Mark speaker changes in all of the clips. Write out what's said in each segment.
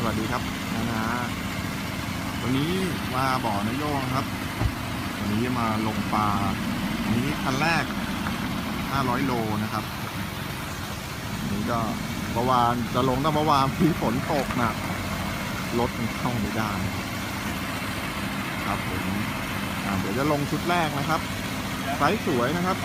Speaker 1: สวัสดีครับนานาวันนี้มาบ่อนายโยงครับ วันนี้มาลงปลาวันนี้คันแรก 500 โลนะครับนนี้ก็เมื่อวานจะลงตั้งเมื่อวานพี่ฝนตกหนักรถมันเข้าไม่ได้ครับผมเดี๋ยวจะลงชุดแรกนะครับไซส์สวยนะครับ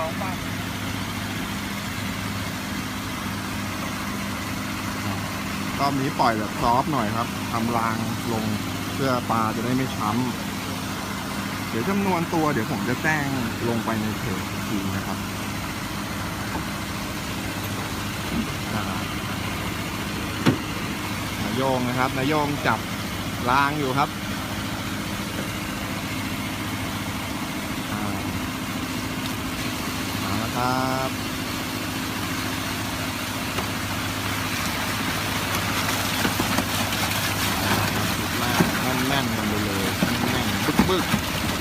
Speaker 1: รอบนี้ปล่อยแบบซอฟหน่อยครับทำรางลงเพื่อปลาจะได้ไม่ช้ำเดี๋ยวจำนวนตัวเดี๋ยวผมจะแจ้งลงไปในเพจอีกทีนะครับนายโยงนะครับนายโยงจับรางอยู่ครับอ่ามาแล้วครับ ชุดแรกแน่นๆกันไปเลยแน่นๆบึ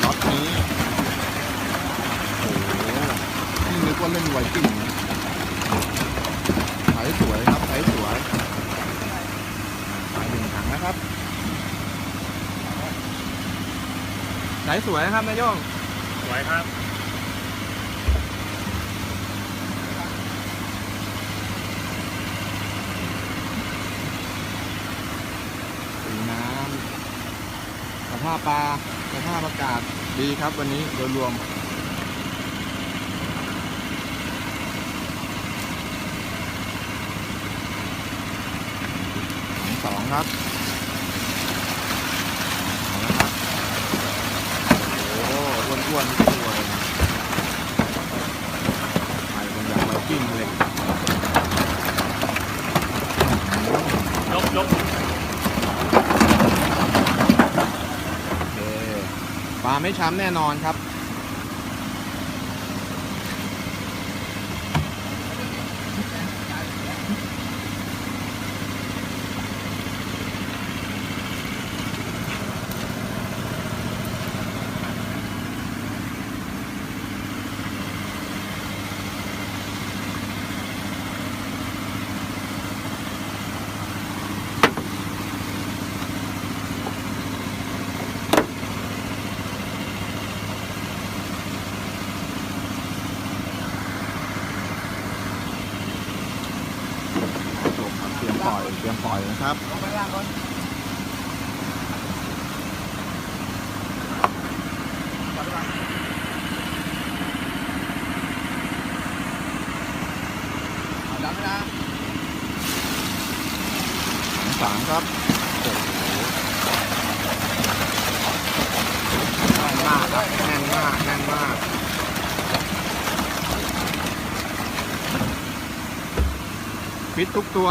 Speaker 1: น็อตนี้โอ้โหนี่นึกว่าเล่นไวกิ้งสายสวยครับหายสวยสาไปหนึ่งถังนะครับหายสวยนะครับนายโยง
Speaker 2: สวยครับ
Speaker 1: สีน้ำส ภาพปลาสภาพอากาศดีครับวันนี้โดยรวม สองครับเอาละครับ โอ้โหอ้วนๆนี่สวยไปกันอย่างไรกิ้งเลย
Speaker 2: ยกยก
Speaker 1: โอเคปลา ไม่ช้ำแน่นอนครับ รียมปล่อยเตรียมปล่อยนะครับสามครับโอ้โหแน่นมากครับแน่นมากแน่นมากฟิตทุกตัว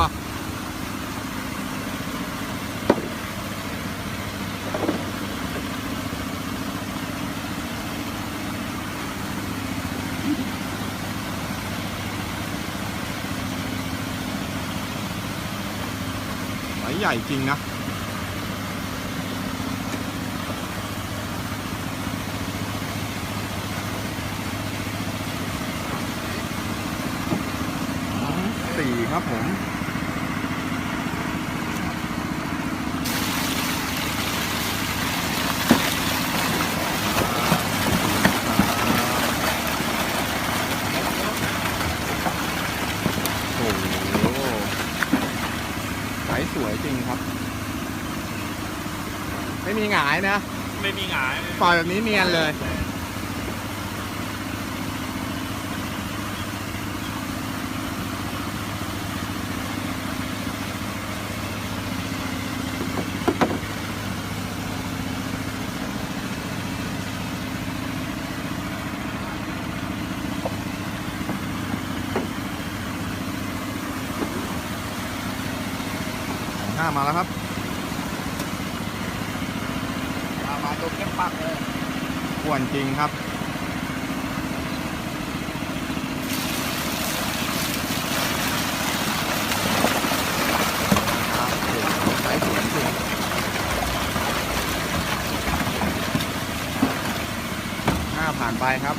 Speaker 1: ใหญ่จริงนะ สี่ครับผม โอ้โหสายส วยจริงครับ ไม่มีหงายนะ
Speaker 2: ไม่มีหงาย
Speaker 1: ปล่อยแบบนี้เนียนเลย ห้ามาแล้วครับ
Speaker 2: มามาตรงเข้มปักเลย
Speaker 1: อ้วนจริงครับครับโอ้โหสายสวยจริงห้าผ่านไปครับ